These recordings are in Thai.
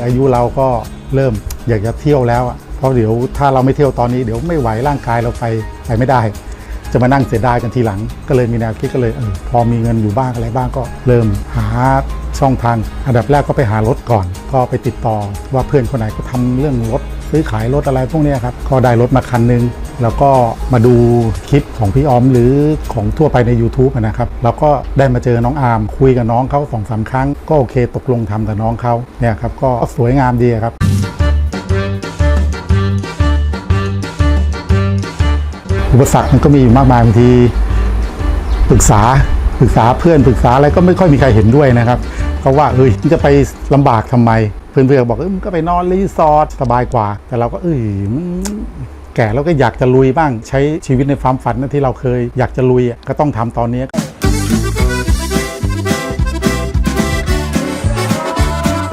ยอายุเราก็เริ่มอยากจะเที่ยวแล้วเพราะเดี๋ยวถ้าเราไม่เที่ยวตอนนี้เดี๋ยวไม่ไหวร่างกายเราไปไปไม่ได้ จะมานั่งเสียดายกันทีหลัง ก็เลยมีแนวคิดก็เลยเออพอมีเงินอยู่บ้างอะไรบ้างก็เริ่มหาช่องทาง อันดับแรกก็ไปหารถก่อน ก็ไปติดต่อว่าเพื่อนคนไหนก็ทำเรื่องรถ ซื้อขายรถอะไรพวกนี้ครับก็ได้รถมาคันหนึง แล้วก็มาดูคลิปของพี่ออมหรือของทั่วไปใน YouTube นะครับแล้วก็ได้มาเจอน้องอาร์มคุยกับน้องเขาสองสามครั้ง ก็โอเคตกลงทำกับน้องเขาเนี่ยครับก็สวยงามดีครับอุปสรรคมันก็มีอยู่มากมายบางทีปรึกษาปรึกษาเพื่อนปรึกษาอะไรก็ไม่ค่อยมีใครเห็นด้วยนะครับเพราะว่าเอ้ยจะไปลำบากทำไม เพื่อนๆบอกเอ้ยมันก็ไปนอนรีสอร์ทสบายกว่า แต่เราก็เอ้ยมันแก่แล้วก็อยากจะลุยบ้างใช้ชีวิตในความฝันนะที่เราเคยอยากจะลุยอะก็ต้องทำตอนนี้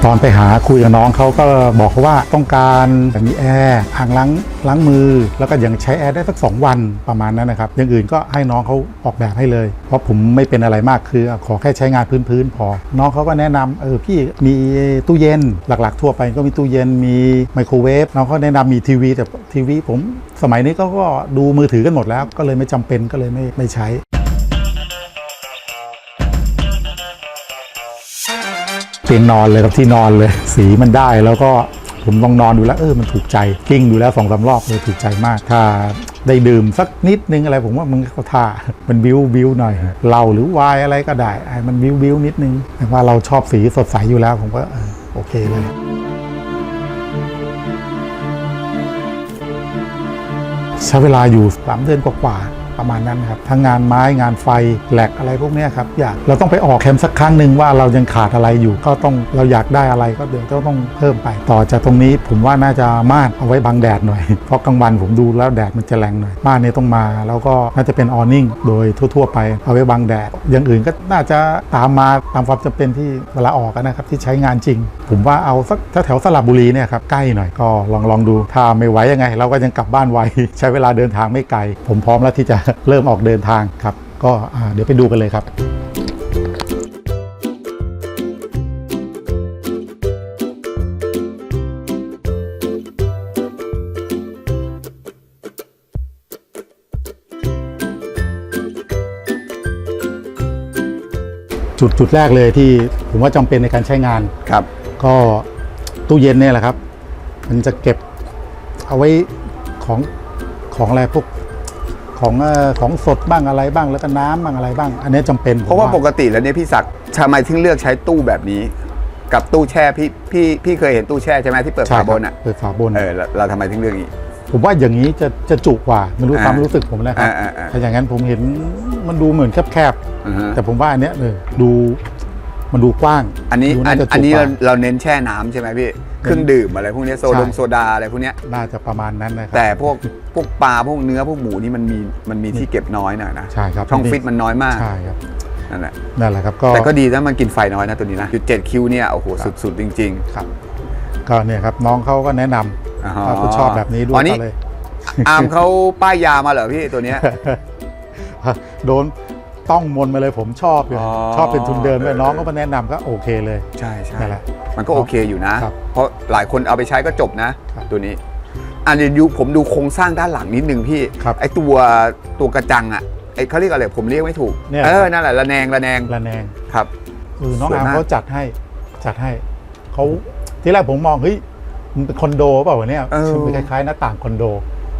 อนไปหาคุยกับน้องเขาก็บอกเขาว่าต้องการแบบมีแอร์อ่างล้างล้างมือ แล้วก็ยังใช้แอร์ได้สัก 2 วันประมาณนั้นนะครับอย่างอื่นก็ให้น้องเขาออกแบบให้เลย เพราะผมไม่เป็นอะไรมากคือ ขอแค่ใช้งานพื้นๆพอ น้องเขาก็แนะนำเออพี่มีตู้เย็นหลักๆ ทั่วไปก็มีตู้เย็นมีไมโครเวฟน้องเขาแนะนำมีทีวีแต่ทีวีผมสมัยนี้ก็ก็ดูมือถือกันหมดแล้ว ก็เลยไม่จำเป็นก็เลยไม่ไม่ใช้ เตียงนอนเลยกับที่นอนเลย สีมันได้แล้วก็ผมลองนอนดูแล้วเออมันถูกใจกิ้งดูแล้วสองสามรอบเลยถูกใจมาก ถ้าได้ดื่มสักนิดนึงอะไรผมว่ามันก็ท่ามันบิวบิวหน่อยเหล้าหรือวน์อะไรก็ได้ไอ้มันบิวบิวนิดนึงแต่ว่าเราชอบสีสดใสอยู่แล้วผมก็โอเคเลยใช้เวลาอยู่สามเดือนกว่า ประมาณนั้นครับทั้งงานไม้งานไฟแหลกอะไรพวกนี้ครับอยากเราต้องไปออกแคมป์สักครั้งหนึ่งว่าเรายังขาดอะไรอยู่ ก็ต้องเราอยากได้อะไรก็เดี๋ยวก็ต้องเพิ่มไปต่อจากตรงนี้ผมว่าน่าจะม่านเอาไว้บังแดดหน่อยเพราะกลางวันผมดูแล้วแดดมันจะแรงหน่อยม่านนี่ยต้องมา แล้วก็น่าจะเป็นออนิ่งโดยทั่ว ๆ ไปเอาไว้บังแดด อย่างอื่นก็น่าจะตามมาตามความจำเป็นที่เวลาออกนะครับที่ใช้งานจริง ผมว่าเอาสักแถวสระบุรีเนี่ยครับใกล้หน่อยก็ลองลองดูถ้าไม่ไหวยังไง เราก็ยังกลับบ้านไวใช้เวลาเดินทางไม่ไกล ผมพร้อมแล้วที่จะเริ่มออกเดินทางครับ ก็อ่าเดี๋ยวไปดูกันเลยครับจุดจุดแรกเลยที่ผมว่าจำเป็นในการใช้งานครับ ก็ตู้เย็นเนี่ยแหละครับ มันจะเก็บเอาไว้ของของอะไรพวก ของเอ่อของสดบ้างอะไรบ้างแล้วก็น้ำบ้างอะไรบ้าง อันนี้จำเป็นเพราะว่าผมปกติแล้วเนี่ยพี่ศักดิ์ทำไมถึงเลือกใช้ตู้แบบนี้ กับตู้แช่พี่พี่พี่เคยเห็นตู้แช่ใช่ไหมที่เปิดใช่ฝาครับนอะเปิดฝาบนเออเราเราทำไมถึงเลือกอย่างนี้ผมว่าอย่างนี้จะจะจุกว่าไม่รู้อ่าความรู้สึกผมนะครับอ่าอ่าอ่าถ้าอย่างนั้นผมเห็นมันดูเหมือนแคบอือฮะๆแต่ผมว่าอันเนี้ยเออดู มันดูกว้าง อันนี้ดูอันจะจุกอันนี้กเราว่า เราเน้นแช่น้ำใช่ไหมพี่ เครื่องดื่มอะไรพวกเนี้ยโซดงใช่ โซดาอะไรพวกเนี้ย น่าจะประมาณนั้นนะครับ แต่พวกพวกปลาพวกเนื้อพวกหมูนี่มันมีมันมีที่เก็บน้อยหน่อยนะใช่ครับช่องฟิตมันน้อยมากใช่ครับนั่นแหละนั่นแหละครับก็แต่ก็ดีนะมันกินไฟน้อยนะตัวนี้นะจุดเจ็ดคิวเนี่ยโอ้โหสุดๆจริง ครับก็เนี่ยครับน้องเขาก็แนะนำๆอ๋อถ้าคุณชอบแบบนี้ด้วอ๋ยอนี่ ก็เลยอาร์มเขาป้ายยามาเหรอพี่ตัวเนี้ย โดน ต้องมนต์มาเลยผมชอบอยู่อ๋อชอบเป็นทุนเดิมด้วยเออ น้องก็มาแนะนำก็โอเคเลย ใช่ใช่นั่นแหละมันก็โอเคอยู่นะ ครับเพราะหลายคนเอาไปใช้ก็จบนะ ครับตัวนี้อันเดี๋ยวดูผมดูโครงสร้างด้านหลังนิดนึงพี่ครับไอตัวตัวกระจังอะไอเขาเรียกอะไรผมเรียกไม่ถูกเนี่ย เออนั่นแหละระแนงระแนงระแนง ครับเออน้องสวยอาร์มมาก เขาจัดให้จัดให้เขาที่แรกผมมองเฮ้ยมันเป็นคอนโดเปล่าวะเนี่ยมันคล้ายๆหน้าต่างคอนโด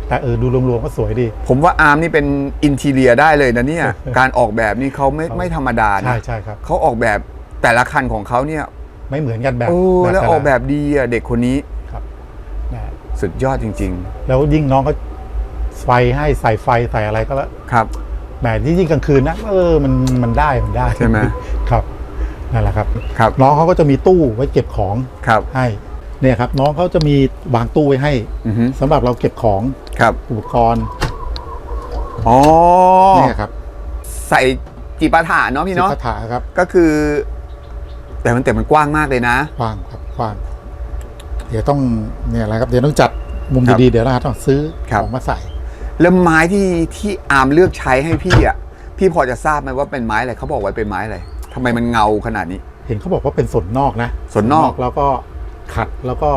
แต่เออดูรวมๆก็สวยดี ผมว่าอาร์มนี่เป็นอินทีเรียได้เลยนะเนี่ย การออกแบบนี่เขาไม่ไม่ธรรมดาใช่นะใช่ครับเขาออกแบบแต่ละคันของเขาเนี่ย ไม่เหมือนกันแบบโอ้ต่แล้วละออกแบบดีอะเด็กคนนี้ครับนะสุดยอดจริงแล้วยิ่งน้องก็ไฟให้ใส่ไฟใส่อะไรก็แล้วๆครับแหมที่ยิ่งกลางคืนนะเออมันมันได้มันได้ใช่ไหมครับนั่นแหละครับครับ น้องเขาก็จะมีตู้ไว้เก็บของครับให้ เนี่ยครับน้องเขาจะมีวางตู้ไว้ให้อือฮึสำหรับเราเก็บของครับอุปกรณ์อ๋อเนี่ยครับใส่จีปาถาเนาะพี่เนาะ สิบคาถาครับก็คือ แต่มันแต่มันกว้างมากเลยนะ กว้างครับกว้าง เดี๋ยวต้องเนี่ยแหละครับเดี๋ยวต้องจัดมุมครับดีๆเดี๋ยวเราต้องซื้อครับของมาใส่ แล้วไม้ที่ที่อาร์มเลือกใช้ให้พี่อะ พี่พอจะทราบไหมว่าเป็นไม้อะไรเขาบอกไว้เป็นไม้อะไรทำไมมันเงาขนาดนี้ เห็นเขาบอกว่าเป็นสนนอกนะสนนอก แล้วก็ ขัดแล้วก็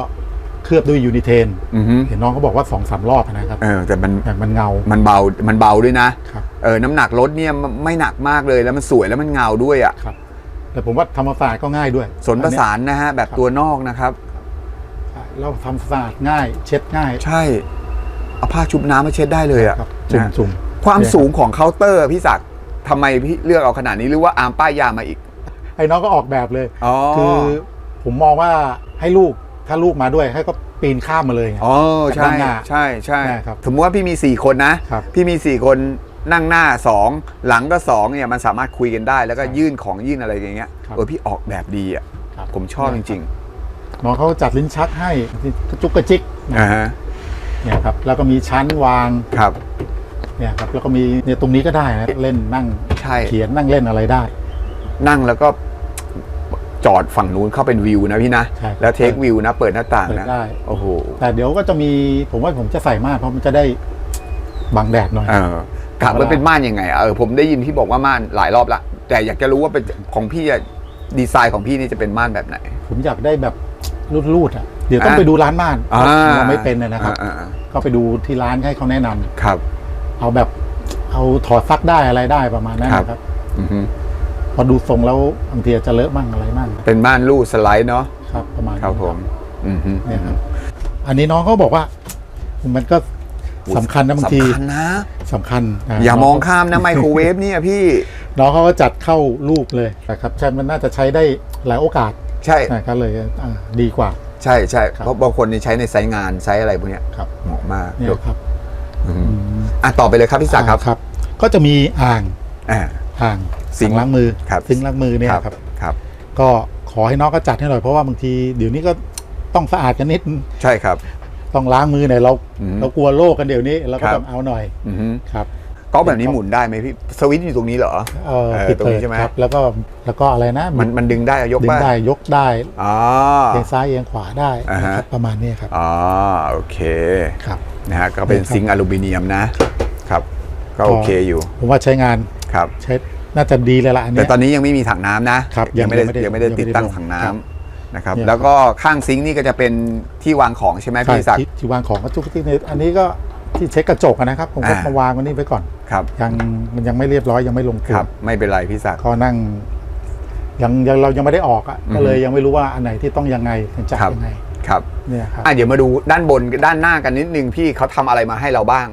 เคลือบด้วยยูนิเทนอือฮึเห็นน้องเขาบอกว่า2อสรอบนะครับเออแต่มันแต่มันเงา มันเบามันเบาด้วยนะครับ เออน้ำหนักรถเนี่ยไม่ไม่หนักมากเลยแล้วมันสวยแล้วมันเงาด้วยอะครับ แต่ผมว่าทำความสะอาดก็ง่ายด้วยสนประสานนะฮะแบบตัวนอกนะครับอันเนี้ยเราทำสะอาดง่าย เช็ดง่ายใช่เอาผ้าชุบน้ำมาเช็ดได้เลยอะครับจุ่มนะ จุ่ม ความเนี่ยสูงของเคาน์เตอร์พี่ศักดิ์ทำไมพี่เลือกเอาขนาดนี้หรือว่าอาร์มป้ายยามาอีก ไอ้น้องก็ออกแบบเลย อ๋อ คือ ผมมองว่าให้ลูกถ้าลูกมาด้วยให้ก็ปีนข้ามมาเลยไง อ๋อใช่ด้านหน้าใช่ใช่ใช่ครับสมมติว่าพี่มี 4 คนนะครับ พี่มี 4 คนนั่งหน้า 2 หลังก็2เนี่ยมันสามารถคุยกันได้ แล้วก็ยื่นของยื่นอะไรอย่างเงี้ยครับเออพี่ออกแบบดีอะครับ ผมชอบจริงน้องเขาจัดลิ้นชักให้กระจุกกระจิกๆอ่าฮะเนี่ยครับแล้วก็มีชั้นวางครับ เนี่ยครับแล้วก็มีเนี่ยตรงนี้ก็ได้นะเล่นนั่งใช่ เขียนนั่งเล่นอะไรได้ นั่งแล้วก็ จอดฝั่งนู้นเข้าเป็นวิวนะพี่นะ ใช่ครับแล้วเทควิวนะ เปิดหน้าต่างเปิดนะ ได้ โอ้โหแต่เดี๋ยวก็จะมีผมว่าผมจะใส่มากเพราะมันจะได้บังแดดหน่อย เออถามว่าเป็นม่านยังไงอะเออผมได้ยินพี่บอกว่าม่านหลายรอบละแต่อยากจะรู้ว่าเป็นของพี่อะดีไซน์ของพี่นี่จะเป็นม่านแบบไหน ผมอยากได้แบบรูดๆอะเดี๋ยวต้องอ่าไปดูร้านม่านอ่าเราไม่เป็นเลยนะครับ อ่าอ่าก็ไปดูที่ร้านให้เขาแนะนำครับ เอาแบบเอาถอดซักได้อะไรได้ประมาณนั้นครับนะครับ อือฮึพ อดูทรงแล้วบางทีอาจจะเลอะมั่งอะไรมั่งเป็นม่านรูดสไลด์เนาะครับ ประมาณครับนี้ผมอือฮึเนี่ยครับอันนี้น้องเขาบอกว่า มันก็สำคัญนะบางทีสำคัญนะสำคัญะอย่ามองข้ามนะไมโครเวฟเนี่ยพี่น้องเขาก็จัดเข้ารูปเลยนะครับใช่มันน่าจะใช้ได้หลายโอกาสใช่นะครับเลยอ่าดีกว่า ใช่ใช่ครับเพราะบางคนนี่ใช้ในไซต์งานไซต์อะไรพวกเนี้ยครับเหมาะมากเนี่ยครับอือฮึอะต่อไปเลยครับพี่ศักดิ์ครับอ่าครับก็จะมีอ่างอ่าอ่าง ซิงค์ล้างมือครับซิงค์ล้างมือเนี่ยครับครับ ก็ขอให้น้องก็จัดให้หน่อยเพราะว่าบางทีเดี๋ยวนี้ก็ต้องสะอาดกันนิดใช่ครับ ต้องล้างมือหน่อยเราอืมเรากลัวโรคกันเดี๋ยวนี้เราก็ครับต้องเอาหน่อยอือฮึครับก๊อกแบบนี้หมุนได้ไหมพี่สวิตช์อยู่ตรงนี้เหรอเออเออปิดตรงเปินี้ดใช่ไหมครับแล้วก็แล้วก็อะไรนะ มันมันดึงได้อะยกดึงบ้าได้ยกได้อ๋อเอียงซ้ายเอียงขวาได้อ่าฮะนะครับประมาณนี้ครับอ๋อโอเคครับนะฮะก็เป็นครับซิงค์อลูมิเนียมนะครับ ก็โอเคอยู่ ผมว่าใช้งานครับใช้ น่าจะดีเลยล่ะอันแต่เนี้ยตอนนี้ยังไม่มีถังน้ำนะครับยังไม่ได้ยังไม่ได้ยังไม่ได้ยังไม่ได้ติดตั้งลงถังน้ครับำนะครับ เนี่ย แล้วก็ข้างซิงค์นี่ก็จะเป็นที่วางของใช่ไหมใช่พี่ศักดิ์ที่ที่วางของก็จุกที่ในอันนี้ก็ที่เช็คกระจกอะนะครับ ผมก็อ่าม มาวางไว้นี่ไว้ก่อน ครับยังมันยังไม่เรียบร้อยยังไม่ลงตัวครับ ไม่เป็นไรพี่ศักดิ์ ก็นั่งยังยังเรายังไม่ได้ออกอะอืมก็เลยยังไม่รู้ว่าอันไหนที่ต้องยังไงจะครับ ยังไงครับเนี่ยครับอะเดี๋ยวมาดูด้านบนด้านหน้ากันนิดนึงพี่เขาทำอะไรมาให้เราบ้าง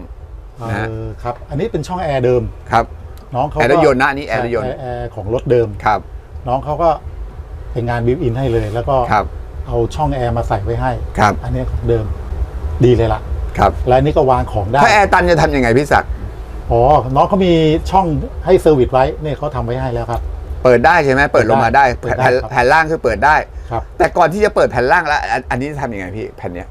นะฮะ เออครับ อันนี้เป็นช่องแอร์เดิม ครับ น้องเขาแอร์รก็ถยนต์นะอันนี้แอร์รถยนต์ใช่แอร์ของรถเดิมครับ น้องเขาก็เป็นงานบิวอินให้เลย แล้วก็ครับเอาช่องแอร์มาใส่ไว้ให้ครับอันนี้ของเดิมดีเลยล่ะครับและอันนี้ก็วางของได้ถ้าแอร์ตันจะทำยังไงพี่ศักดิ์อ๋อน้องเขามีช่องให้เซอร์วิสไว้เนี่ยเขาทำไว้ให้แล้วครับ เปิดได้ใช่ไหมเปิดลงมาได้เปิดได้แผ่นครับแผ่นล่างคือเปิดได้ครับแต่ก่อนที่จะเปิดแผ่นล่างแล้ว อันอันนี้จะทำยังไงพี่แผ่นเนี้ย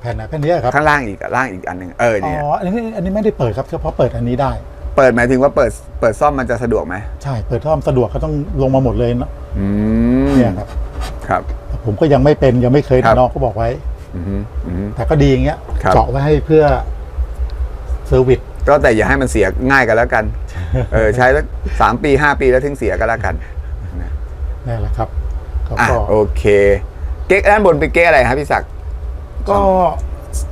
แผ่นนะแผ่นนี้ครับข้างล่างอีกล่างอีกอันหนึ่งเอออ๋เนี่ยออันนี้อันนี้ไม่ได้เปิดครับเฉพาะเปิดอันนี้ได้ เปิดหมายถึงว่าเปิดเปิดซ่อมมันจะสะดวกไหมใช่ เปิดท่อมสะดวกก็ต้องลงมาหมดเลยเนอะอืมเนี่ยครับ ครับ ผมก็ยังไม่เป็นยังไม่เคยครับ น้องก็บอกไว้ อืมอืมแต่ก็ดีอย่างเงี้ยครับ เจาะไว้ให้เพื่อเซอร์วิสก็แต่อย่าให้มันเสียง่ายกันแล้วกัน เออใช้สักสามปีห้าปีแล้วถึงเสียกันแล้วกัน นี่แหละครับก็อะก็โอเค เก๊กด้านบนเป็นเก๊กอะไรครับพี่ศักดิ์ก็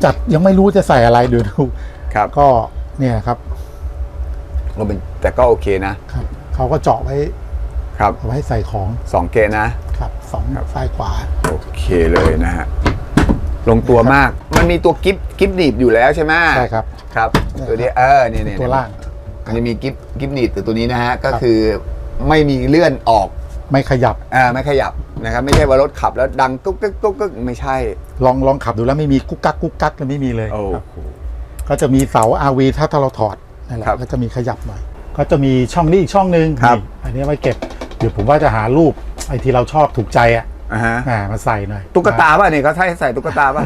จัดยังไม่รู้จะใส่อะไรดูดูครับ ก็เนี่ยครับ ก็เป็นแต่ก็โอเคนะ ครับเขาก็เจาะไว้ครับเอาไว้ใส่ของสองเก๊กนะ ครับสองครับซ้ายขวา โอเคเลยนะฮะลงตัวมาก มันมีตัวกิฟกิฟหนีบอยู่แล้วใช่ไหมใช่ครับครับ ตัวนี้เออเนี่ยเนี่ยตัวล่างมันจะมีกิฟกิฟหนีบแต่ตัวนี้นะฮะก็ครับคือไม่มีเลื่อนออกไม่ขยับอ่าไม่ขยับนะครับ ไม่ใช่ว่ารถขับแล้วดังกุ๊กกุ๊กกุ๊กกุ๊กไม่ใช่ ลองลองขับดูแล้วไม่มีกุ๊กกักกุ๊กกักเลยไม่มีเลยโอ้ครับก็จะมีเสา RV ถ้าถ้าเราถอด นั่นแหละครับก็จะมีขยับหน่อย ก็จะมีช่องนี้อีกช่องหนึ่งครับ นี่อันนี้ไว้เก็บเดี๋ยวผมว่าจะหารูปไอ้ที่เราชอบถูกใจอะอ่าฮะอ่ามาใส่หน่อยตุ๊กตาป่ะเนี่ยเขาใช้ใส่ตุ๊กตาป่ะ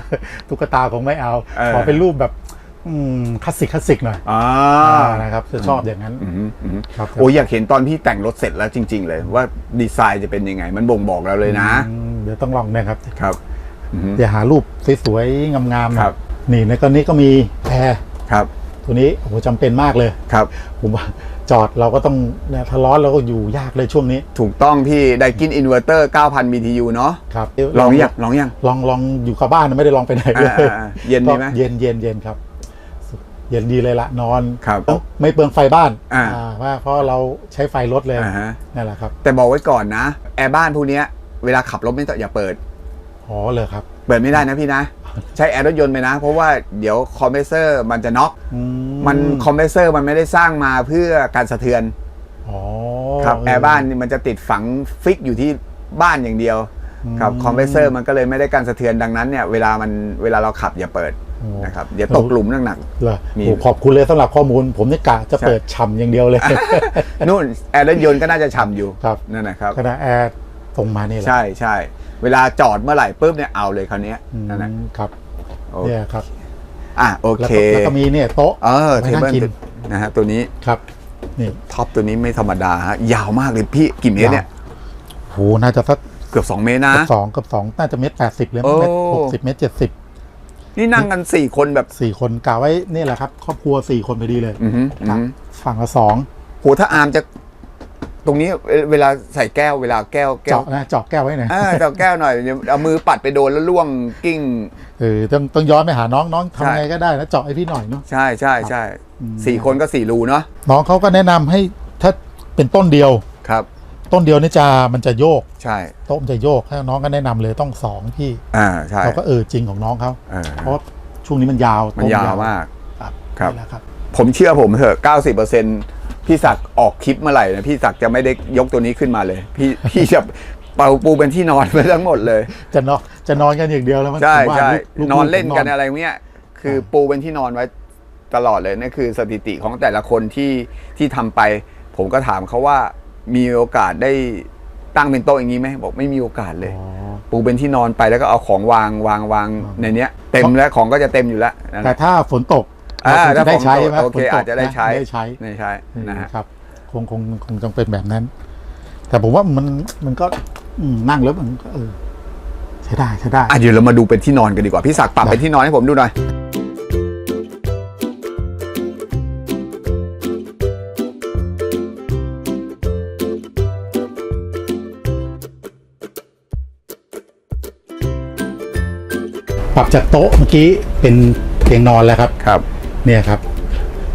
ตุ๊กตาคงไม่เอาเออ ขอเป็นรูปแบบอืมคลาสสิกคลาสสิกหน่อยอ่าอ่านะครับจะชอบอย่างนั้น อืมอืมครับ โอ้ยอยากเห็นตอนพี่แต่งรถเสร็จแล้วจริง ๆ เลยว่าดีไซน์จะเป็นยังไง มันบ่งบอกเราเลยนะ อืมเดี๋ยวต้องลองนะครับ ครับอืมเดี๋ยวหารูปสวยๆงามๆหน่อยครับ นี่ในกรณีก็มีแอร์ครับ ตัวนี้โอ้โหจำเป็นมากเลย ครับ ผมว่าจอดเราก็ต้องเนี่ยถ้าร้อนเราก็อยู่ยากเลยช่วงนี้ถูกต้องพี่ไดกินอินเวอร์เตอร์9,000 BTU เนาะครับลองยังลองยังลองลองอยู่กับบ้านไม่ได้ลองไปไหนเลยอ่าอ่าเย็นดีไหม ก็เย็นเย็นเย็นครับ เย็นดีเลยละนอนครับไม่เปลืองไฟบ้านอ่าอ่า ว่าเพราะเราใช้ไฟลดเลยอ่าฮะนั่นแหละครับแต่บอกไว้ก่อนนะ แอร์บ้านพวกเนี้ยเวลาขับรถไม่ต้องอย่าเปิด อ๋อเลยครับ เปิดไม่ได้นะพี่นะ ใช้แอร์รถยนต์ไปนะ เพราะว่าเดี๋ยวคอมเพรสเซอร์มันจะน็อกอืมันคอมเพรสเซอร์มันไม่ได้สร้างมาเพื่อการสะเทือนอ๋อครับเแอร์บ้านนี่มันจะติดฝังฟิกอยู่ที่บ้านอย่างเดียวครับอืมคอมเพรสเซอร์มันก็เลยไม่ได้การสะเทือนดังนั้นเนี่ยเวลามันเวลาเราขับอย่าเปิดโอ้นะครับเดี๋ยวตกหลุมหนักเหรอมีโอ้ขอบคุณเลยสำหรับข้อมูล ผมนี่กะจะใช่เปิดฉ่ำอย่างเดียวเลยๆนู่นแอร์รถยนต์ก็น่าจะฉ่ำอยู่ครับนั่นนะครับขณะแอร์ส่งมานี่แหละใช่ใช่ เวลาจอดเมื่อไหร่ปุ๊บเนี่ยเอาเลยคราวเนี้ยอืมนั่นนะครับโอเนี่ยครับ อะโอแล้วเคก็แล้วก็มีเนี่ยโต๊ะเออไว้เทนั่งเบิลกินนะฮะตัวนี้ครับนี่ท็อปตัวนี้ไม่ธรรมดาฮะยาวมากเลยพี่กี่เมตรเนี่ยโหน่าจะสักเกือบ2เมตรนะเกือบสองเกือบสองน่าจะเมตรแปดสิบเลยโอ้เมตรหกสิบเมตรเจ็ดสิบนี่นั่งกัน4คนแบบสี่คนกะไว้นี่แหละครับ ครอบครัวสี่คนพอดีเลยอือหืออือหือฝั่งละสองโหถ้าอาร์มจะ ตรงนี้เวเวลาใส่แก้วเวลาแก้วแก้วเจาะนะเจาะแก้วไว้หน่อยอ่าเจาะแก้วหน่อยเดี๋ยวเอามือปัดไปโดนแล้วล่วงกิ้งเออต้องต้องย้อนไปหาน้องน้องใช่ทำไงก็ได้นะเจาะให้พี่หน่อยเนาะใช่ใช่ใช่อืมสี่คนก็สี่รูเนาะน้องเขาก็แนะนำให้ถ้าเป็นต้นเดียวครับ ต้นเดียวนี่จะมันจะโยกใช่โต๊ะมันจะโยกให้น้องก็แนะนำเลยต้องสองพี่อ่าใช่เราก็เออจริงของน้องเขาเออเพราะช่วงนี้มันยาวมันโต๊ะยาวมากครับครับนี่แหละครับผมเชื่อผมเถอะ90% พี่ศักดิ์ออกคลิปเมื่อไหร่นะพี่ศักดิ์จะไม่ได้ยกตัวนี้ขึ้นมาเลย พี่พี่จะเป่าปูเป็นที่นอนไปทั้งหมดเลย จะนอนจะนอนกันอย่างเดียวแล้วมันใช่ผมว่าใช่ลูกๆนอนเล่นกันผมอะไรเนี้ยคือปูเป็นที่นอนไว้ตลอดเลยนั่นคือสถิติของแต่ละคนที่ที่ทำไป ผมก็ถามเขาว่ามีโอกาสได้ตั้งเป็นโต๊ะอย่างนี้ไหมบอกไม่มีโอกาสเลยอ๋อปูเป็นที่นอนไปแล้วก็เอาของวางวางวางอ๋อในเนี้ย เต็มแล้วของก็จะเต็มอยู่แล้วนั่นแหแต่ละถ้าฝนตก อ่าเราคงจะได้ใช้ถ้าฝนตกไหมโอเคฝนตกอาจจะได้ใช้นได้ใช้ไม่ใช่นะฮะ ครับ คงคงคงจงเป็นแบบนั้น แต่ผมว่ามันมันก็อืมนั่งแล้วมันก็เออใช้ได้ใช้ได้ อะเดี๋ยวเรามาดูเป็นที่นอนกันดีกว่า พี่ศักดิ์ปรับได้ เป็นที่นอนให้ผมดูหน่อย ปรับจากโต๊ะเมื่อกี้เป็นเตียงนอนแล้วครับ ครับ เนี่ยครับ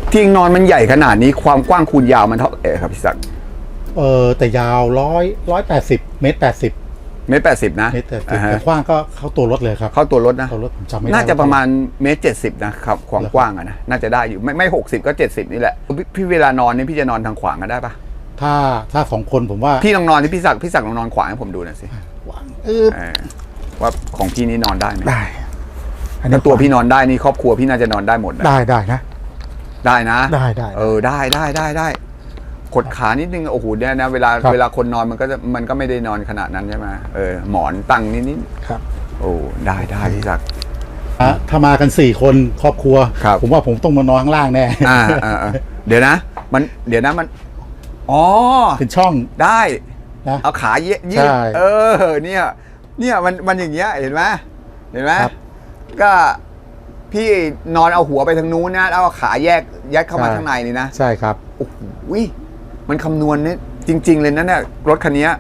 เตียงนอนมันใหญ่ขนาดนี้ความกว้างคูณยาวมันเท่าเอ๋ครับพี่ศักดิ์เออแต่ยาวร้อยร้อยแปดสิบเมตรแปดสิบเมตรแปดสิบนะเมตรแปดสิบอ่าฮะ แต่กว้างก็เข้าตัวรถเลยครับเข้าตัวรถนะ ตัวรถผมจำไม่ได้น่าจะประมาณเมตรเจ็ดสิบนะครับความกว้างอะนะน่าจะได้อยู่ไม่ไม่หกสิบก็เจ็ดสิบนี่แหละพี่พี่เวลานอนนี่พี่จะนอนทางขวางกันได้ปะถ้าถ้าสองคนผมว่าพี่ลองนอนที่พี่ศักดิ์พี่ศักดิ์ลองนอนขวางให้ผมดูหน่อยสิเออเออว่าของพี่นี่นอนได้ไหมได้ อันถ้านี้ตัวพี่นอนได้นี่ครอบครัวพี่น่าจะนอนได้หมดนะได้ได้นะ ได้นะได้ได้เออได้ได้ได้ได้กดขานิดนึงโอ้โหเนี่ยนะเวลาครับ เวลาคนนอนมันก็จะมันก็ไม่ได้นอนขนาดนั้นใช่ไหมเออหมอนตั้งนิดนิดครับโอ้ได้ได้พี่ศักดิ์ อะถ้ามากันสี่คนครอบครัว ครับ ผมว่าผมต้องมานอนข้างล่างแน่อ่าอ่าอ่าเดี๋ยวนะ มันเดี๋ยวนะมันอ๋อ เป็นช่อง ได้นะ เอาขาเยยืใช่ดเออเนี่ยเนี่ยมันมันอย่างเงี้ยเห็นไหมเห็นไหมครับ ก็พี่นอนเอาหัวไปทางนู้นนะแล้วเอาขาแยกยัดเข้ามาใช่ ข้างในนี่นะใช่ครับ โอ้โหมันคำนวณเนี่ยจริง ๆ เลยนะเนี่ยรถคันเนี้ย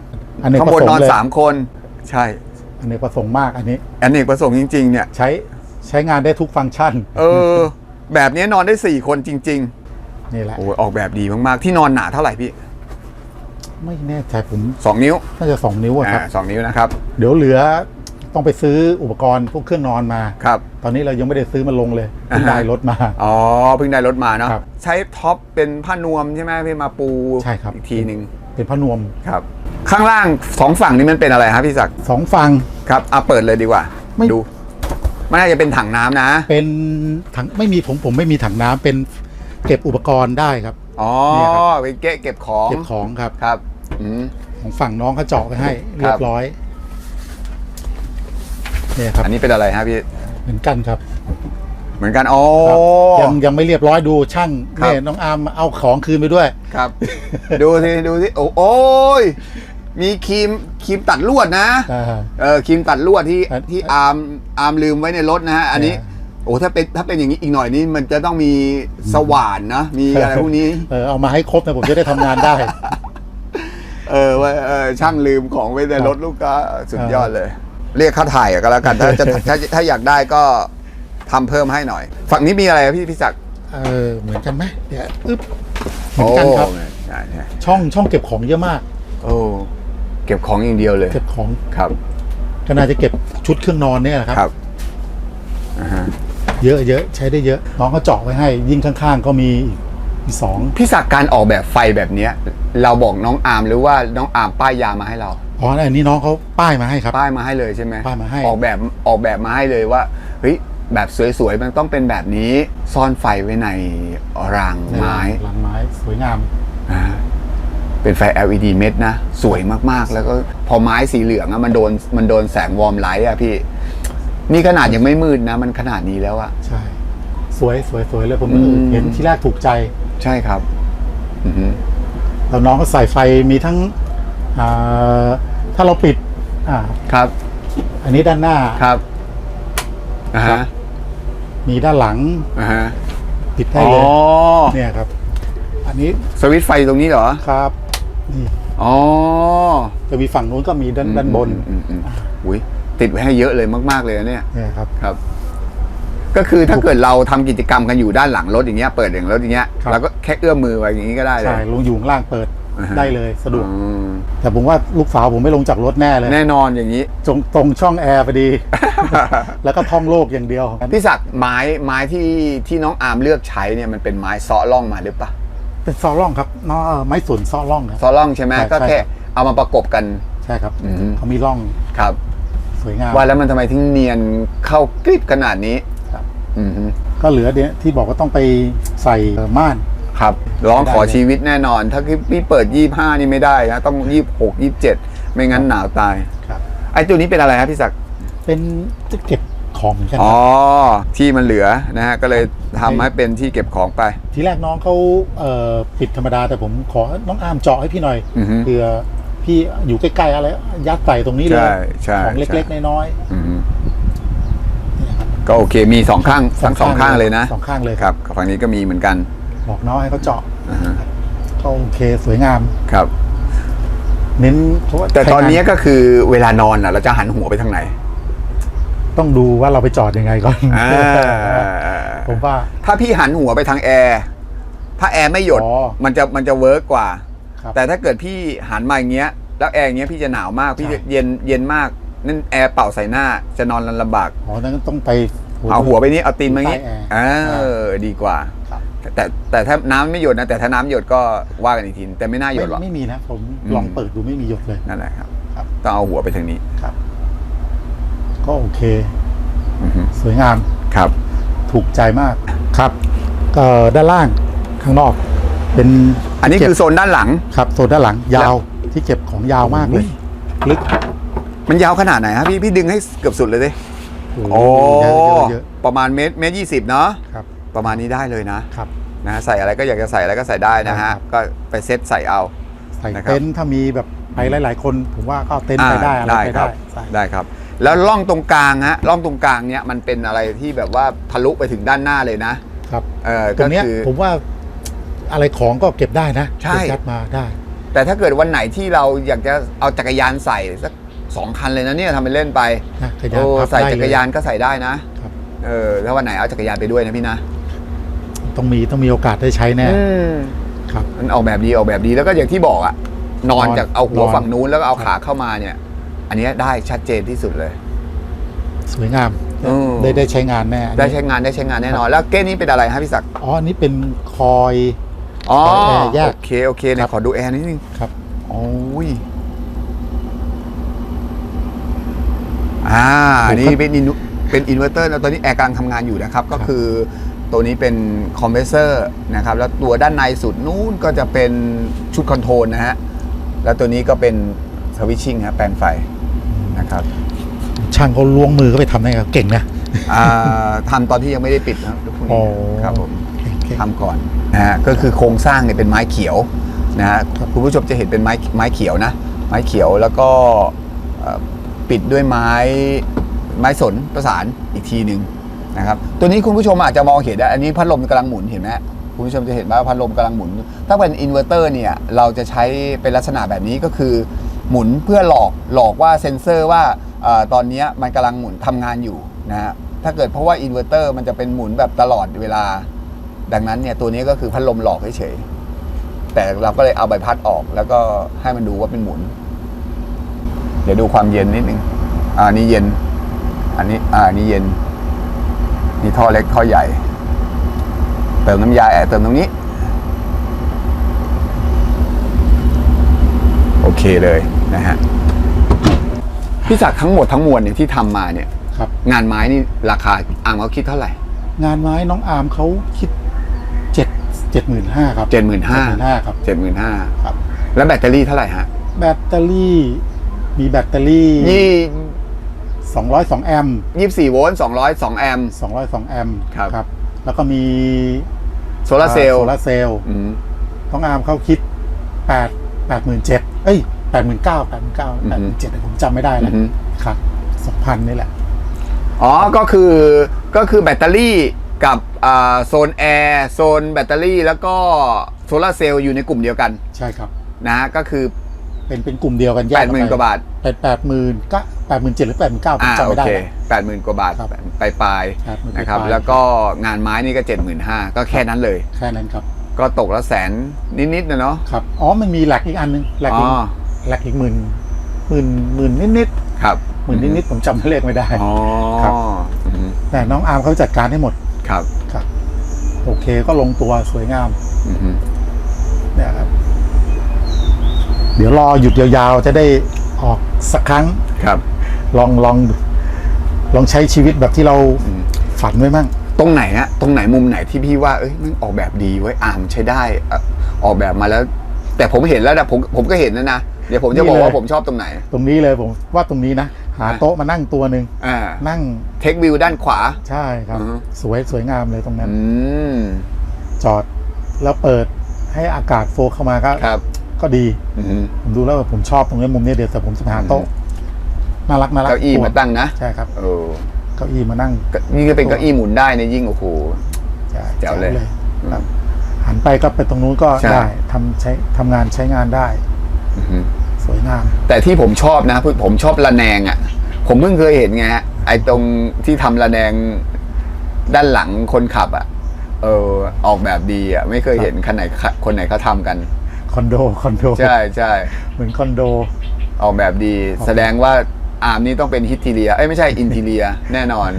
อันนี้ข้างบนประสงค์นอนเลย สามคน ใช่อันนี้ประสงค์มากอันนี้อันเนกประสงค์จริง ๆ เนี่ย ใช้ใช้งานได้ทุกฟังก์ชันเออ แบบนี้นอนได้สี่คนจริง นี่แหละๆโอ้ยออกแบบดีมากๆ ที่นอนหนาเท่าไหร่พี่ไม่แน่ใจผมสองนิ้วน่าจะสองนิ้วอะครับ อ่าสองนิ้วนะครับ เดี๋ยวเหลือ ต้องไปซื้ออุปกรณ์พวกเครื่องนอนมา ครับ ตอนนี้เรายังไม่ได้ซื้อมาลงเลยเพิ่งอ่าฮะได้รถมา อ๋อเพิ่งได้รถมาเนาะครับใช้ท็อปเป็นผ้านวมใช่ไหมพี่มาปูใช่ครับ อีกทีหนึ่งเป็นพระนวมครับ ข้างล่างสองฝั่งนี้มันเป็นอะไรครับพี่ศักดิ์สองฝั่ง ครับอะเปิดเลยดีกว่าไม่ ดูมันน่าจะเป็นถังน้ำนะเป็นถังไม่มีผมผมไม่มีถังน้ำเป็นเก็บอุปกรณ์ได้ครับ อ๋อเนี่ยครับ เป็นเกะเก็บของเก็บของครับ ครับอืมของฝั่งน้องเขาเจาะไปให้ครับเรียบร้อย เนี่ยครับอันนี้เป็นอะไรฮะพี่ เหมือนกันครับเหมือนกันอ๋อครับยังยังไม่เรียบร้อยดูช่างครับเนี่ยน้องอาร์มเอาของคืนไปด้วย ครับ ดูสิดูสิโอ้โอ้ยมีครีมครีมตัดลวดนะอ่าเออครีมตัดลวดที่อันที่อาร์มอาร์มลืมไว้ในรถนะฮะอันนี้เนี่ย โอ้ถ้าเป็นถ้าเป็นอย่างนี้อีกหน่อยนี่มันจะต้องมีสว่านนะ มีอะไรพวกนี้ เออเอามาให้ครบนะผมจะได้ทำงานได้ เออว่าเออช่างลืมของไว้ในครับรถลูกค้าสุดยอดเลย เรียกค่าถ่ายก็แล้วกัน ถ้าจะถ้าถ้าอยากได้ก็ทำเพิ่มให้หน่อย ฝั่งนี้มีอะไรอะพี่พิศักดิ์เออเหมือนกันไหมเดี๋ยวอึ๊บเหมือนกันครับโใช่ใช่ช่องช่องเก็บของเยอะมาก โอ้เก็บของอย่างเดียวเลยเก็บของครับก็น่าจะเก็บชุดเครื่องนอนเนี่ยแหละครับ ครับอ่าฮะเยอะเยอะใช้ได้เยอะ น้องก็เจาะไว้ให้ ยิ่งข้างๆ ก็มีอีกมีสองพี่ศักดิ์การออกแบบไฟแบบเนี้ย เราบอกน้องอาร์มหรือว่าน้องอาร์มป้ายยามาให้เรา อ๋ออันนี้น้องเขาป้ายมาให้ครับ ป้ายมาให้เลยใช่ไหมป้ายมาให้ ออกแบบออกแบบมาให้เลยว่าเฮ้ยแบบสวยๆมันต้องเป็นแบบนี้ซ่อนไฟไว้ในรางไม้หลังไม้สวยงามอ่าเป็นไฟ LED เม็ดนะ สวยมากๆ แล้วก็พอไม้สีเหลืองอะมันโดนมันโดนแสงวอร์มไลท์อะพี่ นี่ขนาดยังไม่มืดนะ มันขนาดนี้แล้วอะใช่ สวยสวยสวยเลยผมอืมเห็นที่แรกถูกใจ ใช่ครับอือฮึแล้วน้องก็ใส่ไฟมีทั้ง อ่าถ้าเราปิดอ่าครับ อันนี้ด้านหน้า ครับอ่าครัฮะบมีด้านหลังอ่าฮะปิดได้อ๋อเลยเนี่ยครับ อันนี้สวิตช์ไฟตรงนี้เหรอครับนี่อ๋อจะมีฝั่งนู้นก็มีด้านด้านบนอืมอืมอืมอุ้ยติดไว้ให้เยอะเลยมากๆเลยนะเนี่ยเนี่ยครับ ครับ ก็คือถ้าเกิดเราทำกิจกรรมกันอยู่ด้านหลังรถอย่างเงี้ยเปิดอย่างรถอย่างเงี้ยครับ เราก็แค่เอื้อมมือไปอย่างนี้ก็ได้เลใช่ยลงอยู่ข้างล่างเปิด อ่าฮะ ได้เลยสะดวก อืมแต่ผมว่าลูกสาวผมไม่ลงจากรถแน่เลยแน่นอนอย่างนี้ ตรงตรงช่องแอร์พอดี แล้วก็ท่องโลกอย่างเดียวพี่ศักดิ์ไม้ไม้ที่ที่น้องอาร์มเลือกใช้เนี่ยมันเป็นไม้เซาะล่องมาหรือเปล่าเป็นซอล่องครับเนาะไม้สนซอล่องครับ เซาะล่องใช่ไหมใช่ก็ใช่แค่ครับ เอามาประกบกันใช่ครับอืมเขามีร่องครับ สวยงามว่าแล้วมันทำไมถึงเนียนเข้ากริบขนาดนี้ครับ อือฮึก็เหลือเดี๋ยวที่บอกว่าต้องไปใส่เอ่อม่าน ครับร้องไม่ได้ขอเลยชีวิตแน่นอน ถ้าพี่เปิดยี่ห้านี่ไม่ได้นะต้องยี่หกยี่เจ็ดไม่งั้นหนาวตายครับ ไอ้ตัวนี้เป็นอะไรครับพี่ศักดิ์เป็นจะเก็บของเหมือนกันอ๋คอรับที่มันเหลือนะฮะก็เลยทำให้เป็นที่เก็บของไป ทีแรกน้องเขาเอ่อปิดธรรมดาแต่ผมขอน้องอาร์มเจาะให้พี่หน่อยอือฮึเผื่อพี่อยู่ใกล้ๆอะไรยัดใส่ตรงนี้เลยใช่ใช่ของเล็กใช่ๆน้อยอือฮึๆเนี่ยครับก็โอเคมีสองข้างทั้งสองข้างเลยนะสองข้างเลยครับฝั่งนี้ก็มีเหมือนกัน บอกน้องให้เขาเจาะอ่าฮะก็โอเคสวยงามครับ เน้นเพราะว่าแต่ตอนนี้ใช้งาก็คือเวลานอนอะ เราจะหันหัวไปทางไหน ต้องดูว่าเราไปจอดยังไงก่อนอ่าผมว่า ถ้าพี่หันหัวไปทางแอร์ถ้าแอร์ไม่หยดอ๋อมันจะมันจะเวิร์กกว่าครับแต่ถ้าเกิดพี่หันมาอย่างเงี้ย แล้วแอร์อย่างเงี้ยพี่จะหนาวมากพี่จะใช่เย็นเย็นมากนั่นแอร์เป่าใส่หน้าจะนอนลำบากอ๋อนั้นต้องไปเอาหัวไปนี่เอาตีนมาอย่างงี้ใต้แอร์เออดีกว่าครับ แต่แต่ถ้าน้ำไม่หยดนะแต่ถ้าน้ำหยดก็ว่ากันอีกทีแต่ไม่น่าหยไม่ดหรอก ไม่มีนะ ผมอืม ลองเปิดดูไม่มีหยดเลย นั่นแหละครับ ครับ ต้องเอาหัวไปทางนี้ครับ ก็โอเค อือฮึสวยงาม ครับ ถูกใจมากครับเอ่อด้านล่างข้างนอก เป็นอันนี้เก็บคือโซนด้านหลัง ครับโซนด้านหลังยาวที่เก็บของยาวมากเลยลึกมันยาวขนาดไหนครับพี่พี่ดึงให้เกือบสุดเลยดิโอ้โอ้เยอะเยอะเยอะประมาณเมตรเมตรยี่สิบเนาะครับประมาณนี้ได้เลยนะ ครับ นะใส่อะไรก็อยากจะใส่อะไรก็ใส่ได้นะฮะได้ครับก็ไปเซ็ตใส่เอา ใส่นะครับ เต็นท์ถ้ามีแบบไปหลาย ๆ คนผมว่าก็เอาเต็นท์ไปได้อะไรได้ไปครัได้บใส่ได้ครับ แล้วร่องตรงกลางฮะร่องตรงกลางเนี้ยมันเป็นอะไรที่แบบว่าทะลุไปถึงด้านหน้าเลยนะครับ เออตรงเนี้ยก็คือ ผมว่าอะไรของก็เก็บได้นะใช่ เก็บยัดมาได้แต่ถ้าเกิดวันไหนที่เราอยากจะเอาจักรยานใส่สักสองคันเลยนะเนี่ยทำเป็นเล่นไปนะจักรยานโอ้พับใส่ได้จักรยานก็ใส่ได้นะครับ เออถ้าวันไหนเอาจักรยานไปด้วยนะพี่นะ ต้องมีต้องมีโอกาสได้ใช้แน่อืมครับ มันออกแบบดีออกแบบดีแล้วก็อย่างที่บอกอะนอนนอนจากเอาหัวนอน ฝั่งนู้นแล้วก็เอาขาเข้ามาเนี่ย อันเนี้ยได้ชัดเจนที่สุดเลย สวยงามอืม ได้ได้ใช้งานแน่อันนี้ได้ใช้งานได้ใช้งานแน่นอน แล้วเก้นี้เป็นอะไรฮะพี่ศักดิ์อ๋ออันนี้เป็นคอย อ๋อแอร์แยกโอเคโอเคเนี่ครัยบ ขอดูแอร์นิดนึงครับ โอ้ยอ่าผมก็นี่เป็นอินเป็นอินเวอร์เตอร์นะตอนนี้แอร์กำลังทำงานอยู่นะครับ ก็คือ ตัวนี้เป็นคอมเพรสเซอร์นะครับแล้วตัวด้านในสุดนู้นก็จะเป็นชุดคอนโทรลนะฮะแล้วตัวนี้ก็เป็นสวิตชิ่งฮะแปลงไฟนะครับ ช่างเขาล้วงมือก็ไปทำได้ครับเก่งนะอ่าทำตอนที่ยังไม่ได้ปิดนะครับทุกคนอ๋อครับผมเก่งเก่งทำก่อนนะฮะก็คือโครงสร้างเนี่ยเป็นไม้เขียวนะฮะครับคุณผู้ชมจะเห็นเป็นไม้ไม้เขียวนะ ไม้เขียวแล้วก็เอ่อปิดด้วยไม้ไม้สนประสานอีกทีหนึ่ง นะครับตัวนี้คุณผู้ชมอาจจะมองเห็นได้อันนี้พัดลมกำลังหมุนเห็นไหมคุณผู้ชมจะเห็นว่าพัดลมกำลังหมุน ถ้าเป็นอินเวอร์เตอร์เนี่ยเราจะใช้เป็นลักษณะแบบนี้ก็คือหมุนเพื่อหลอกหลอกว่าเซ็นเซอร์ว่าอตอนนี้มันกำลังหมุนทำงานอยู่นะฮะถ้าเกิดเพราะว่าอินเวอร์เตอร์มันจะเป็นหมุนแบบตลอดเวลา ดังนั้นเนี่ยตัวนี้ก็คือพัดลมหลอกเฉยๆแต่เราก็เลยเอาใบพัดออกแล้วก็ให้มันดูว่าเป็นหมุน เดี๋ยวดูความเย็นนิดนึงอ่านี่เย็น อันนี้อ่านี่เย็น นี่ท่อเล็กท่อใหญ่ เติมน้ำยาแอร์เติมตรงนี้ โอเคเลยนะฮะพี่ศักดิ์ทั้งหมดทั้งมวลเนี่ยที่ทำมาเนี่ยครับ งานไม้นี่ราคาอ่างเขาคิดเท่าไหร่ งานไม้น้องอาร์มเขาคิดเจ็ดเจ็ดหมื่นห้าครับเจ็ดหมื่นห้าห้าครับ เจ็ดหมื่นห้าครับ แล้วแบตเตอรี่เท่าไหร่ฮะแบตเตอรี่มีแบตเตอรี่ยี่ 202 แอมป์ยี่สี่โวลต์สองร้อยสองแอมป์ 202 แอมป์ครับ ครับ แล้วก็มีโซลาร์เซลล์โซลาร์เซลล์อืมน้องอาร์มเขาคิด 8 87,000เอ้ย89,000 89,000 87,000ผมจำไม่ได้อืแล้วอฮึ ครับ2,000 นี่แหละ อ๋อ ก็คือ ก็คือแบตเตอรี่กับอ่าโซนแอร์โซนแบตเตอรี่ แล้วก็โซลาร์เซลล์อยู่ในกลุ่มเดียวกันใช่ครับ นะฮะก็คือ เป็นเป็นกลุ่มเดียวกันแยแปกดหมื่นกว่าบาท เป็นแปดหมื่นก็ แปดหมื่นเจ็ดหรือแปดหมื่นเก้าผมอ่าจำโอไม่ได้เคแล้วแปดหมื่นกว่าบาทครับไปปลาย80,000ๆนะครับปลายๆแล้วก็งานไม้นี่ก็เจ็ดหมื่นห้าก็แค่นั้นเลย แค่นั้นครับ ก็ตกละแสนนิดๆนะเนาะครับอ๋อมันมีแหลกอีกอันนึงแหลกอ๋อีกอแหลกอีกหมื่นหมื่นหมื่นนิดครับๆหมื่นนิดๆผมจำเลขไม่ได้อ๋อครับอืมแต่น้องอาร์มเขาจัดการให้หมดครับครับโอเคก็ลงตัวสวยงามอืมเนี่ยครับ เดี๋ยวรอหยุดยาวๆจะได้ออกสักครั้งครับ ลองลองลองใช้ชีวิตแบบที่เราอืมฝันไว้มั่งตรงไหนฮะตรงไหนมุมไหนที่พี่ว่าเอ้ยมันออกแบบดีไว้ยอาร์มใช้ได้อะออกแบบมาแล้ว แต่ผมเห็นแล้วนะผมผมก็เห็นนะนะเดี๋ยวผมจะบอกว่าผมชอบตรงไหน ตรงนี้เลยผมว่าตรงนี้นะหาอะโต๊ะมานั่งตัวหนึ่งอ่านั่งเทควิวด้านขวา ใช่ครับ อือฮึ สวยสวยงามเลยตรงนั้น อืมจอดแล้วเปิดให้อากาศโฟเข้ามาก็ครับก็ดี อืม ผมดูแล้วผมชอบตรงนี้มุมนี้เดี๋ยวแต่ผมจะไปหาโต๊ะ น่ารักน่ารักเก้าอี้มาตั้งนะใช่ครับ เออเก้าอี้มานั่งก็นี่ก็เป็นเก้าอี้หมุนได้ในยยิ่งโอ้โหใช่แจ๋วเลยครับหันไปก็ไปตรงนู้นก็ใช่ได้ทำใช้ทำงานใช้งานได้อือฮึสวยงาม แต่ที่ผมชอบนะผมชอบระแนงอะ ผมเพิ่งเคยเห็นไงฮะไอ้ตรงที่ทำระแนงด้านหลังคนขับอะ เออ ออกแบบดีอะ ไม่เคยเห็นคันไหนคนไหนเขาทำกันคอนโดคอนโดใช่ใช่เหมือนคอนโด ออกแบบดี แสดงว่า อาร์มนี่ต้องเป็นฮิตทีเรีย เอ้ยไม่ใช่อินทีเรียแน่นอน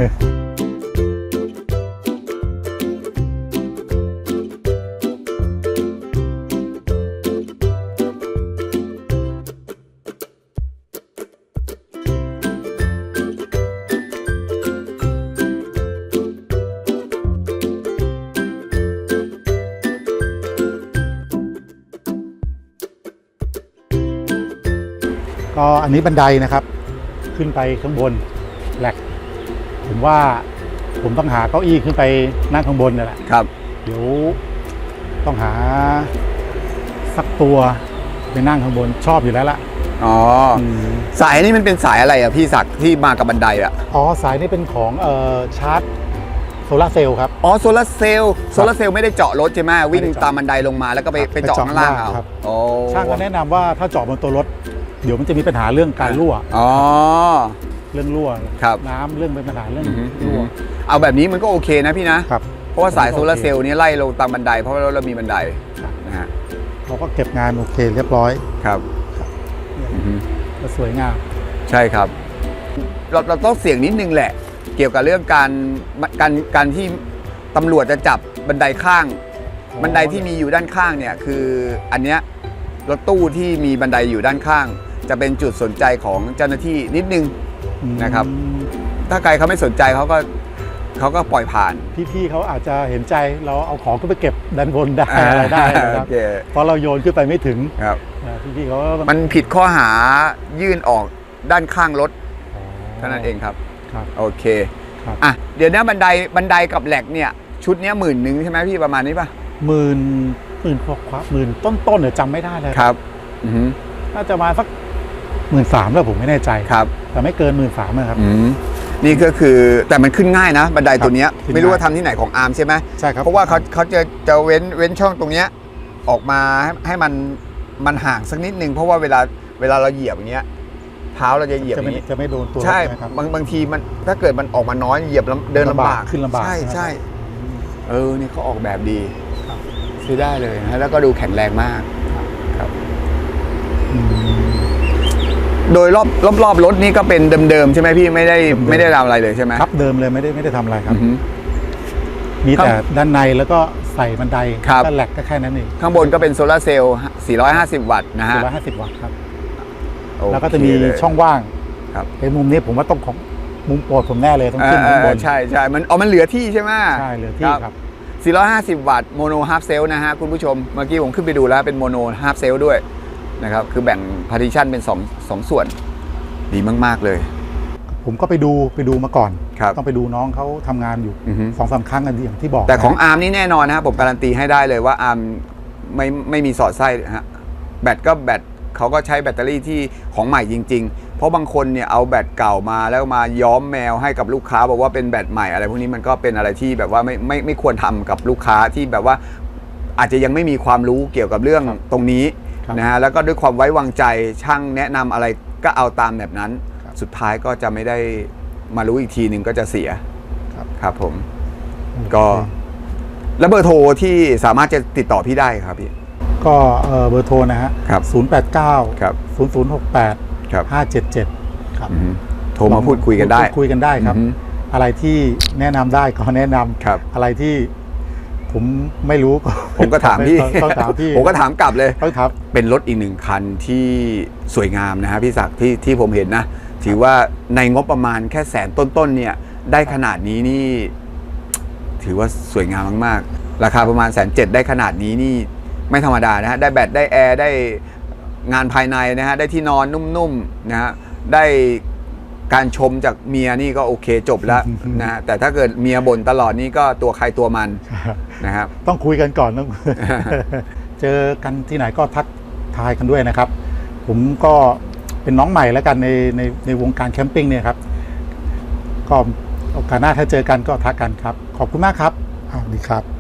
ก็อันนี้บันไดนะครับ ขึ้นไปข้างบนแหลกผมว่าผมต้องหาเก้าอี้ขึ้นไปนั่งข้างบนนั่นแหละครับ เดี๋ยวต้องหาสักตัวไปนั่งข้างบนชอบอยู่แล้วล่ะอ๋ออมสายนี่มันเป็นสายอะไรอะพี่ศักดิ์ที่มากับบันไดอะอ๋อสายนี่เป็นของเอ่อชาร์จโซลาร์เซลล์ครับ อ๋อโซลาร์เซลล์โซลาร์เซลล์ไม่ได้เจาะรถใช่ไหมวิ่งไม่ได้เจาะตามบันไดลงมาแล้วก็ไปครับไปเจาะไปเจาะข้างล่างเอาข้างล่างครับ โอ้ช่างก็แนะนำว่าถ้าเจาะบนตัวรถ เดี๋ยวมันจะมีปัญหาเรื่องการรั่ว อ๋อ เรื่องรั่ว ครับ น้ำเรื่องเป็นปัญหาเรื่องอือฮึอือรั่วฮึเอาแบบนี้มันก็โอเคนะพี่นะ ครับ เพราะว่าสายโซลาร์เซลล์นี่ไล่ลงตามบันได เพราะว่าเรามีบันไดครับนะฮะเขาก็เก็บงานโอเคเรียบร้อยครับเนี่ยอือฮึก็สวยงาม ใช่ครับ เราเราต้องเสี่ยงนิดนึงแหละ เกี่ยวกับเรื่องการการการที่ตำรวจจะจับบันไดข้างบันไดที่มีอยู่ด้านข้างเนี่ยคืออันเนี้ยรถตู้ที่มีบันไดอยู่ด้านข้าง จะเป็นจุดสนใจของเจ้าหน้าที่นิดนึงนะครับ ถ้าใครเขาไม่สนใจเขาก็เขาก็ปล่อยผ่าน พี่ๆเขาอาจจะเห็นใจเราเอาของขึ้นไปเก็บด้านบนได้อะไรได้นะคโอรับเคเพราะเราโยนขึ้นไปไม่ถึงครับนะพี่ๆเขาก็ต้องมันผิดข้อหายื่นออกด้านข้างรถเท่านั้นเองครับครับโอเคครับอะเดี๋ยวนะบันไดบันไดกับแหลกเนี่ย ชุดเนี้ยหมื่นหนึ่งใช่ไหมพี่ประมาณนี้ป่ะหมื่นหมื่นกว่าหมื่นต้นๆเนี่ยจำไม่ได้เลยครับอือฮึน่าจะมาสัก หมื่นสามแล้วผมไม่แน่ใจครับ แต่ไม่เกินหมื่นสามนะครับอืมนี่ก็คือแต่มันขึ้นง่ายนะ บันไดตัวเนี้ยขึ้นไม่รู้ว่าง่ายทำที่ไหนของอาร์มใช่ไหมใช่ครับเพราะว่าเขาเขาจะจะเว้นเว้นช่องตรงเนี้ยออกมาให้ให้มันมันห่างสักนิดนึงเพราะว่าเวลาเวลาเราเหยียบอย่างเงี้ยเท้าเราจะเหยียบอจะย่าไม่งนี้จะไม่โดนตัวใช่รถนะครับบางบางทีมันถ้าเกิดมันออกมาน้อยเหยียบลำเดินลำบากขึ้นลำบากใช่ใช่ไหมใช่เออนี่เขาออกแบบดีครับซื้อได้เลยนะแล้วก็ดูแข็งแรงมาก โดยรอบรอบรอบรถนี่ก็เป็นเดิมๆใช่ไหมพี่ไม่ได้เดิมๆไม่ได้ทำอะไรเลยใช่ไหมครับเดิมเลยไม่ได้ไม่ได้ทำอะไรครับ อือฮึมีครับแต่ด้านในแล้วก็ใส่บันไดครับ ก็แหลกก็แค่นั้นเองข้างบนก็เป็นโซลาร์เซลล์450 วัตต์นะฮะ450วัตต์ครับ โอเคแล้วก็จะมีเลย ช่องว่างครับ ไอ้มุมนี้ผมว่าต้องของมุมโปรดผมแน่เลยต้องเอขึ้นอข้างบเออนใช่ใช่มันเอามันเหลือที่ใช่ไหมใช่เหลือที่ครับ 450 วัตต์โมโนฮาร์ฟเซลนะฮะคุณผู้ชม เมื่อกี้ผมขึ้นไปดูแล้วเป็นโมโนฮาร์ฟเซลด้วย นะครับ คือแบ่งพาร์ติชันเป็น2 2ส่วนดีมาก ๆ เลย ผมก็ไปดูไปดูมาก่อน ครับต้องไปดูน้องเขาทำงานอยู่อือฮึ สองสามครั้งกันอย่างที่บอกแต่ของนะอาร์มนี่แน่นอนนะครับผมการันตีให้ได้เลยว่าอาร์มไม่ไม่มีสอดไส้ฮะแบตก็แบตเขาก็ใช้แบตเตอรี่ที่ของใหม่จริง ๆ เพราะบางคนเนี่ยเอาแบตเก่ามาแล้วมาย้อมแมวให้กับลูกค้าบอกว่าเป็นแบตใหม่อะไรพวกนี้มันก็เป็นอะไรที่แบบว่าไม่ไม่ไม่ควรทำกับลูกค้าที่แบบว่าอาจจะยังไม่มีความรู้เกี่ยวกับเรื่องครับตรงนี้ครับ นะฮะแล้วก็ด้วยความไว้วางใจช่างแนะนำอะไรก็เอาตามแบบนั้นครับสุดท้ายก็จะไม่ได้มารู้อีกทีหนึ่งก็จะเสียครับ ครับผมโอเคก็แล้วเบอร์โทรที่สามารถจะติดต่อพี่ได้ครับพี่ ก็เอ่อเบอร์โทรนะฮะครับ089ครับ0068ครับ577ครับอือฮึโทรมาพูดคุยกันได้ พูคุยกันได้ครับ อือฮึอะไรที่แนะนำได้ก็แนะนำครับ อะไรที่ ผมไม่รู้ก็ผมก็ถามพี่ต้องถามพี่ผมก็ถามกลับเลยต้องถามเป็นรถอีกหนึ่งคันที่สวยงามนะฮะพี่ศักดิ์ที่ที่ผมเห็นนะ ถือว่าในงบประมาณแค่แสนต้นๆเนี่ยได้ขนาดนี้นี่ ถือว่าสวยงามมากๆ ราคาประมาณแสนเจ็ดได้ขนาดนี้นี่ไม่ธรรมดานะฮะได้แบตได้แอร์ได้งานภายในนะฮะได้ที่นอนนุ่มๆนะฮะได้ การชมจากเมียนี่ก็โอเคจบแล้วนะฮะแต่ถ้าเกิดเมียบ่นตลอดนี่ก็ตัวใครตัวมันนะครับ ต้องคุยกันก่อนต้องเจอกันที่ไหนก็ทักทายกันด้วยนะครับ ผมก็เป็นน้องใหม่แล้วกันในในในวงการแคมปิ้งเนี่ยครับ ก็โอกาสหน้าถ้าเจอกันก็ทักกันครับ ขอบคุณมากครับอ้าวดีครับ